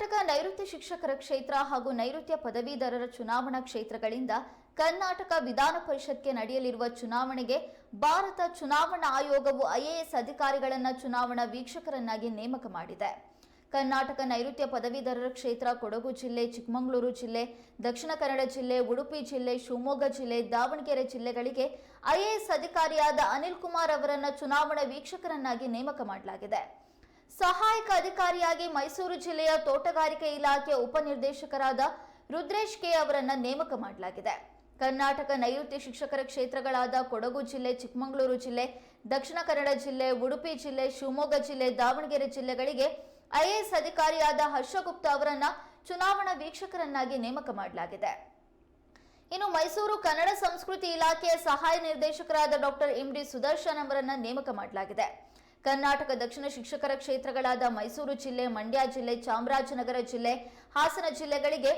ಕರ್ನಾಟಕ ನೈಋತ್ಯ ಶಿಕ್ಷಕರ ಕ್ಷೇತ್ರ ಹಾಗೂ ನೈಋತ್ಯ ಪದವೀಧರರ ಚುನಾವಣಾ ಕ್ಷೇತ್ರಗಳಿಂದ ಕರ್ನಾಟಕ ವಿಧಾನ ಪರಿಷತ್ಗೆ ನಡೆಯಲಿರುವ ಚುನಾವಣೆಗೆ ಭಾರತ ಚುನಾವಣಾ ಆಯೋಗವು ಐಎಎಸ್ ಅಧಿಕಾರಿಗಳನ್ನು ಚುನಾವಣಾ ವೀಕ್ಷಕರನ್ನಾಗಿ ನೇಮಕ ಮಾಡಿದೆ. ಕರ್ನಾಟಕ ನೈಋತ್ಯ ಪದವೀಧರರ ಕ್ಷೇತ್ರ ಕೊಡಗು ಜಿಲ್ಲೆ, ಚಿಕ್ಕಮಗಳೂರು ಜಿಲ್ಲೆ, ದಕ್ಷಿಣ ಕನ್ನಡ ಜಿಲ್ಲೆ, ಉಡುಪಿ ಜಿಲ್ಲೆ, ಶಿವಮೊಗ್ಗ ಜಿಲ್ಲೆ, ದಾವಣಗೆರೆ ಜಿಲ್ಲೆಗಳಿಗೆ ಐಎಎಸ್ ಅಧಿಕಾರಿಯಾದ ಅನಿಲ್ ಕುಮಾರ್ ಅವರನ್ನು ಚುನಾವಣಾ ವೀಕ್ಷಕರನ್ನಾಗಿ ನೇಮಕ ಮಾಡಲಾಗಿದೆ. ಸಹಾಯಕ ಅಧಿಕಾರಿಯಾಗಿ ಮೈಸೂರು ಜಿಲ್ಲೆಯ ತೋಟಗಾರಿಕೆ ಇಲಾಖೆ ಉಪನಿರ್ದೇಶಕರಾದ ರುದ್ರೇಶ್ ಕೆ ಅವರನ್ನ ನೇಮಕ ಮಾಡಲಾಗಿದೆ. ಕರ್ನಾಟಕ ನೈಋತ್ಯ ಶಿಕ್ಷಕರ ಕ್ಷೇತ್ರಗಳಾದ ಕೊಡಗು ಜಿಲ್ಲೆ, ಚಿಕ್ಕಮಗಳೂರು ಜಿಲ್ಲೆ, ದಕ್ಷಿಣ ಕನ್ನಡ ಜಿಲ್ಲೆ, ಉಡುಪಿ ಜಿಲ್ಲೆ, ಶಿವಮೊಗ್ಗ ಜಿಲ್ಲೆ, ದಾವಣಗೆರೆ ಜಿಲ್ಲೆಗಳಿಗೆ ಐಎಎಸ್ ಅಧಿಕಾರಿಯಾದ ಹರ್ಷಗುಪ್ತ ಅವರನ್ನ ಚುನಾವಣಾ ವೀಕ್ಷಕರನ್ನಾಗಿ ನೇಮಕ ಮಾಡಲಾಗಿದೆ. ಇನ್ನು ಮೈಸೂರು ಕನ್ನಡ ಸಂಸ್ಕೃತಿ ಇಲಾಖೆಯ ಸಹಾಯ ನಿರ್ದೇಶಕರಾದ ಡಾಕ್ಟರ್ ಎಂ ಡಿ ಸುದರ್ಶನ್ ಅವರನ್ನ ನೇಮಕ ಮಾಡಲಾಗಿದೆ. ಕರ್ನಾಟಕ ದಕ್ಷಿಣ ಶಿಕ್ಷಕರ ಕ್ಷೇತ್ರಗಳಾದ ಮೈಸೂರು ಜಿಲ್ಲೆ, ಮಂಡ್ಯ ಜಿಲ್ಲೆ, ಚಾಮರಾಜನಗರ ಜಿಲ್ಲೆ, ಹಾಸನ ಜಿಲ್ಲೆಗಳಿಗೆ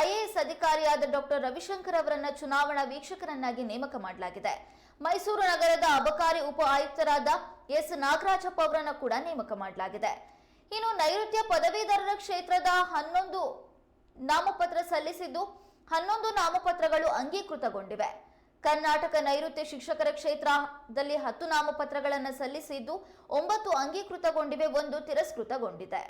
ಐಎಎಸ್ ಅಧಿಕಾರಿಯಾದ ಡಾಕ್ಟರ್ ರವಿಶಂಕರ್ ಅವರನ್ನ ಚುನಾವಣಾ ವೀಕ್ಷಕರನ್ನಾಗಿ ನೇಮಕ ಮಾಡಲಾಗಿದೆ. ಮೈಸೂರು ನಗರದ ಅಬಕಾರಿ ಉಪ ಆಯುಕ್ತರಾದ ಎಸ್. ನಾಗರಾಜಪ್ಪ ಅವರನ್ನು ಕೂಡ ನೇಮಕ ಮಾಡಲಾಗಿದೆ. ಇನ್ನು ನೈಋತ್ಯ ಪದವೀಧರರ ಕ್ಷೇತ್ರದ ಹನ್ನೊಂದು ನಾಮಪತ್ರ ಸಲ್ಲಿಸಿದ್ದು ಹನ್ನೊಂದು ನಾಮಪತ್ರಗಳು ಅಂಗೀಕೃತಗೊಂಡಿವೆ. ಕರ್ನಾಟಕ ನೈಋತ್ಯ ಶಿಕ್ಷಕರ ಕ್ಷೇತ್ರದಲ್ಲಿ ಹತ್ತು ನಾಮಪತ್ರಗಳನ್ನು ಸಲ್ಲಿಸಿದ್ದು ಒಂಬತ್ತು ಅಂಗೀಕೃತಗೊಂಡಿವೆ ಒಂದು ತಿರಸ್ಕೃತಗೊಂಡಿದೆ.